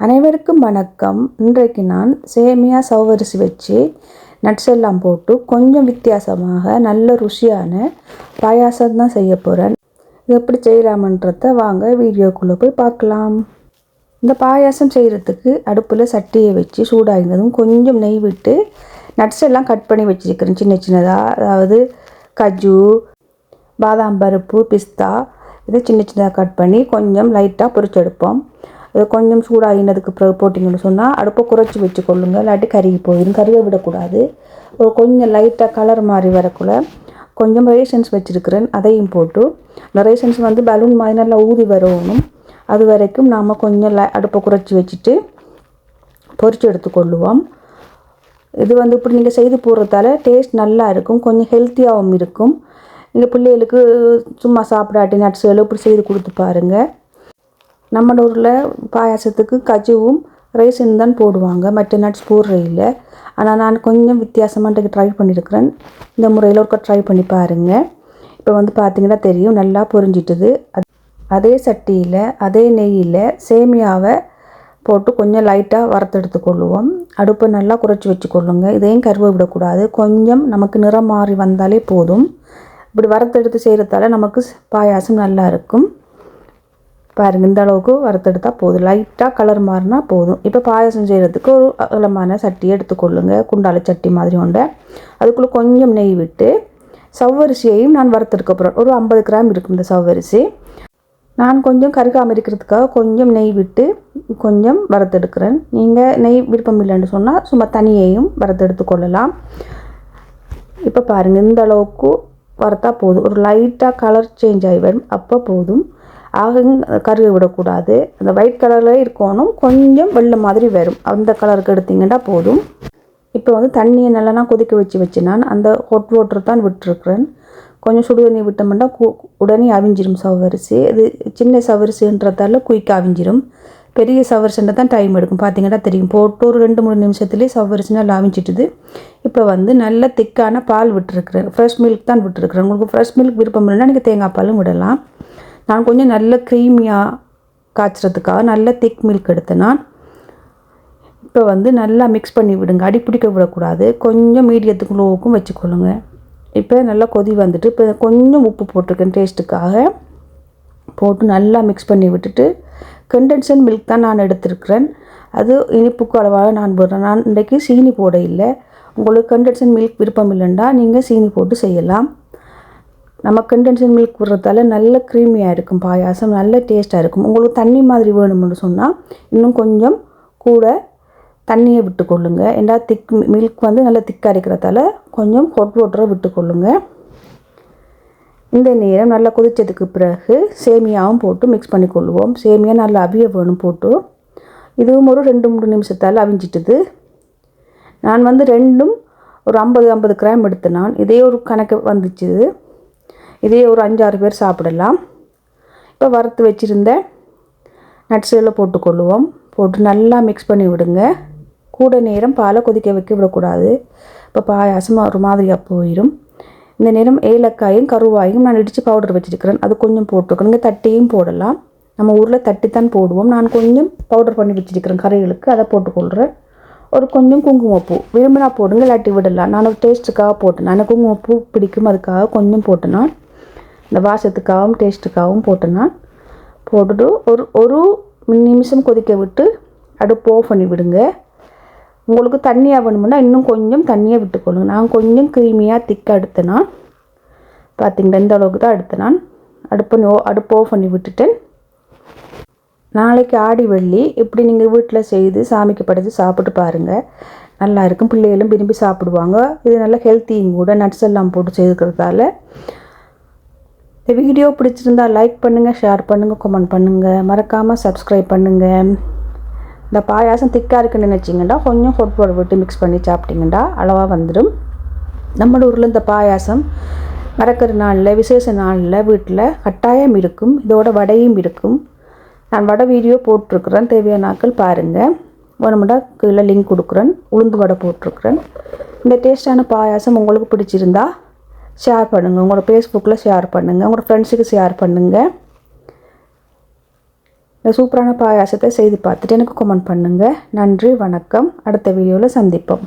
அனைவருக்கும் வணக்கம். இன்றைக்கு நான் சேமியா சௌவரிசி வச்சு நட்ஸ் எல்லாம் போட்டு கொஞ்சம் வித்தியாசமாக நல்ல ருசியான பாயாசம் தான் செய்ய போகிறேன் இது எப்படி செய்யலாமன்றத வாங்க வீடியோக்குள்ளே போய் பார்க்கலாம். இந்த பாயாசம் செய்கிறதுக்கு அடுப்பில் சட்டியை வச்சு சூடாகினதும் கொஞ்சம் நெய் விட்டு நட்ஸ் எல்லாம் கட் பண்ணி வச்சுருக்கிறேன் சின்ன சின்னதாக அதாவது கஜு பாதாம் பருப்பு பிஸ்தா இதை சின்ன சின்னதாக கட் பண்ணி கொஞ்சம் லைட்டாக பொரிச்செடுப்போம். கொஞ்சம் சூடாகினதுக்கு பிறகு போட்டிங்கன்னு சொன்னால் அடுப்பை குறைச்சி வச்சு கொள்ளுங்கள் இல்லாட்டி கருகி போயிடும் கருக விடக்கூடாது. ஒரு கொஞ்சம் லைட்டாக கலர் மாதிரி வரக்குள்ள கொஞ்சம் ரேஷன்ஸ் வச்சுருக்கிறேன். அதையும் போட்டு இந்த ரேஷன்ஸ் வந்து பலூன் மாதிரி நல்லா ஊதி வரணும். அது வரைக்கும் நாம் கொஞ்சம் லை அடுப்பை குறைச்சி வச்சுட்டு பொரிச்சு எடுத்துக்கொள்ளுவோம். இது வந்து இப்படி நீங்கள் செய்து போடுறதால டேஸ்ட் நல்லா இருக்கும். கொஞ்சம் ஹெல்த்தியாகவும் இருக்கும். இந்த பிள்ளைகளுக்கு சும்மா சாப்பிடாட்டி நட்ஸுகளும் இப்படி செய்து கொடுத்து பாருங்கள் நம்ம ஊரில் பாயாசத்துக்கு கஜுவும் ரைஸும் தான் போடுவாங்க. மற்ற நட்ஸ் போடுற இல்லை ஆனால் நான் கொஞ்சம் வித்தியாசமான்ட்டு ட்ரை பண்ணியிருக்கிறேன் இந்த முறையில் ஒருக்கா ட்ரை பண்ணி பாருங்கள் இப்போ வந்து பார்த்தீங்கன்னா தெரியும் நல்லா பொரிஞ்சிட்டுது. அதே சட்டியில் அதே நெய்யில் சேமியாவை போட்டு கொஞ்சம் லைட்டாக வறுத்தெடுத்து கொள்ளுவோம். அடுப்பை நல்லா குறைச்சி வச்சுக்கொள்ளுங்க இதையும் கருவை விடக்கூடாது. கொஞ்சம் நமக்கு நிறம் மாறி வந்தாலே போதும். இப்படி வறுத்தெடுத்து செய்கிறதால நமக்கு பாயாசம் நல்லா இருக்கும். பாருங்கள் இந்த அளவுக்கு வறுத்தெடுத்தால் போதும். லைட்டாக கலர் மாறினா போதும். இப்போ பாயசம் செய்கிறதுக்கு ஒரு அகலமான சட்டியை எடுத்துக்கொள்ளுங்க. குண்டால சட்டி மாதிரி உண்டை. அதுக்குள்ளே கொஞ்சம் நெய் விட்டு சவ்வரிசியையும் நான் வறுத்தெடுக்க போகிறேன் ஒரு ஐம்பது கிராம் இருக்கும் இந்த சவ்வரிசி. நான் கொஞ்சம் கருகாமல் இருக்கிறதுக்காக கொஞ்சம் நெய் விட்டு கொஞ்சம் வறுத்தெடுக்கிறேன். நீங்கள் நெய் விருப்பம் இல்லைன்னு சொன்னால் சும்மா தனியையும் வறுத்தெடுத்து கொள்ளலாம் இப்போ பாருங்கள் இந்த அளவுக்கு வறுத்தா போதும். ஒரு லைட்டாக கலர் சேஞ்ச் ஆகி வரும். அப்போ போதும். ஆகும் கருக விடக்கூடாது. அந்த ஒயிட் கலரில் இருக்கணும். கொஞ்சம் வெள்ளை மாதிரி வரும். அந்த கலருக்கு எடுத்திங்கன்னா போதும். இப்போ வந்து தண்ணியை நல்லா கொதிக்க வச்சு வச்சு நான் அந்த ஹொட் வாட்டர் தான் விட்டுருக்குறேன். கொஞ்சம் சுடு தண்ணி விட்டோம்னா கு உடனே அவிஞ்சிரும் சவரிசி. இது சின்ன சவரிசின்றதால குயிக்காக அவிஞ்சிரும். பெரிய சவரிசின்ற தான் டைம் எடுக்கும். பார்த்தீங்கன்னா தெரியும். போட்டு ஒரு ரெண்டு மூணு நிமிஷத்துலேயே சவரிசி நல்லா அவிஞ்சிட்டுது. இப்போ வந்து நல்ல திக்கான பால் விட்டுருக்குறேன். ஃப்ரெஷ் மில்க் தான் விட்டுருக்குறேன். உங்களுக்கு ஃப்ரெஷ் மில்க் விருப்பம் இல்லைன்னா நீங்கள் தேங்காய் பாலும் விடலாம். நான் கொஞ்சம் நல்ல க்ரீமியாக காய்ச்சறதுக்காக நல்ல திக் மில்க் எடுத்தேன் நான் இப்போ வந்து நல்லா மிக்ஸ் பண்ணி விடுங்க. அடி பிடிக்க விடக்கூடாது. கொஞ்சம் மீடியத்துக்கு லோவுக்கும் வச்சுக்கொள்ளுங்க. இப்போ நல்லா கொதி வந்துட்டு இப்போ கொஞ்சம் உப்பு போட்டிருக்கேன் டேஸ்ட்டுக்காக போட்டு நல்லா மிக்ஸ் பண்ணி விட்டுட்டு கண்டென்சன் மில்க் தான் நான் எடுத்திருக்கிறேன். அது இனிப்புக்கு அளவாக நான் போடுறேன். நான் இன்றைக்கு சீனி போட இல்லை உங்களுக்கு கண்டென்சன் மில்க் விருப்பம் இல்லைண்டா நீங்கள் சீனி போட்டு செய்யலாம். நம்ம கண்டென்சன் மில்க் விடுறதால நல்ல க்ரீமியாக இருக்கும் பாயாசம் நல்ல டேஸ்ட்டாக இருக்கும். உங்களுக்கு தண்ணி மாதிரி வேணும்னு சொன்னால் இன்னும் கொஞ்சம் கூட தண்ணியை விட்டுக்கொள்ளுங்க. ஏன்னா திக் மில்க் வந்து நல்லா திக்காக இருக்கிறதால கொஞ்சம் ஹொட் வாட்டரை விட்டுக்கொள்ளுங்க. இந்த நேரம் நல்லா கொதித்ததுக்கு பிறகு சேமியாவும் போட்டு மிக்ஸ் பண்ணி கொள்ளுவோம் சேமியா நல்லா அவிய வேணும் போட்டு. இதுவும் ஒரு ரெண்டு மூணு நிமிஷத்தால் அவிஞ்சிட்டுது. நான் வந்து ரெண்டும் ஒரு ஐம்பது ஐம்பது கிராம் எடுத்தேன் நான். இதே ஒரு கணக்கு வந்துச்சு. இதே ஒரு அஞ்சாறு பேர் சாப்பிடலாம். இப்போ வறுத்து வச்சுருந்த நட்ஸுகளை போட்டுக்கொள்ளுவோம். போட்டு நல்லா மிக்ஸ் பண்ணி விடுங்க. கூட நேரம் பாலை கொதிக்க வைக்க விடக்கூடாது. இப்போ பாயாசம் ஒரு மாதிரியாக போயிடும் இந்த நேரம் ஏலக்காயும் கருவாயும் நான் இடித்து பவுடர் வச்சுருக்கிறேன். அது கொஞ்சம் போட்டுக்கணுங்க தட்டியும் போடலாம். நம்ம ஊரில் தட்டி தான் போடுவோம். நான் கொஞ்சம் பவுடர் பண்ணி வச்சுருக்கிறேன் கறிகளுக்கு. அதை போட்டுக்கொள்கிறேன் ஒரு கொஞ்சம் குங்குமப்பூ. விரும்பினா போடுங்க இல்லாட்டி விடலாம். நான் டேஸ்ட்டுக்காக போட்டேன். நான் குங்குமப்பூ பிடிக்கும். அதுக்காக கொஞ்சம் போட்டேன் நான். இந்த வாசத்துக்காகவும் டேஸ்ட்டுக்காகவும் போட்டு நான் போட்டுட்டு ஒரு ஒரு நிமிஷம் கொதிக்க விட்டு அடுப்பு ஆஃப் பண்ணி விடுங்க. உங்களுக்கு தண்ணியாக வேணுமுன்னா இன்னும் கொஞ்சம் தண்ணியாக விட்டுக்கொள்ளுங்க. நான் கொஞ்சம் க்ரீமியாக திக்காக எடுத்தேனா பார்த்தீங்களா இந்த அளவுக்கு தான் எடுத்தேன் நான். அடுப்பு அடுப்பு ஆஃப் பண்ணி விட்டுட்டேன். நாளைக்கு ஆடி வெள்ளி இப்படி நீங்கள் வீட்டில் செய்து சாமிக்கு படைத்து சாப்பிட்டு பாருங்கள் நல்லா இருக்கும். பிள்ளைகளும் விரும்பி சாப்பிடுவாங்க. இது நல்லா ஹெல்த்தியும் கூட நட்ஸ் எல்லாம் போட்டு செய்துக்கிறதால. இந்த வீடியோ பிடிச்சிருந்தா லைக் பண்ணுங்கள் ஷேர் பண்ணுங்கள் கமெண்ட் பண்ணுங்கள் மறக்காமல் சப்ஸ்கிரைப் பண்ணுங்கள் இந்த பாயாசம் திக்காக இருக்குன்னு நினச்சிங்கன்னா கொஞ்சம் ஃபுட் பவுடர் விட்டு மிக்ஸ் பண்ணி சாப்பிட்டிங்கன்னா அளவாக வந்துடும் நம்ம ஊரில் இந்த பாயாசம் மறக்கிற நாளில் விசேஷ நாளில் வீட்டில் கட்டாயம் இருக்கும். இதோட வடையும் இருக்கும். நான் வடை வீடியோ போட்டிருக்கிறேன். தேவையான நாட்கள் பாருங்கள் வேணுமெண்டா கீழே லிங்க் கொடுக்குறேன். உளுந்து வடை போட்டிருக்கிறேன். இந்த டேஸ்டான பாயாசம் உங்களுக்கு பிடிச்சிருந்தா ஷேர் பண்ணுங்கள் உங்களோட ஃபேஸ்புக்கில் ஷேர் பண்ணுங்கள் உங்களோட ஃப்ரெண்ட்ஸுக்கு ஷேர் பண்ணுங்கள் இந்த சூப்பரான பாயாசத்தை செய்து பார்த்துட்டு எனக்கு கமெண்ட் பண்ணுங்கள் நன்றி வணக்கம். அடுத்த வீடியோவில் சந்திப்போம்.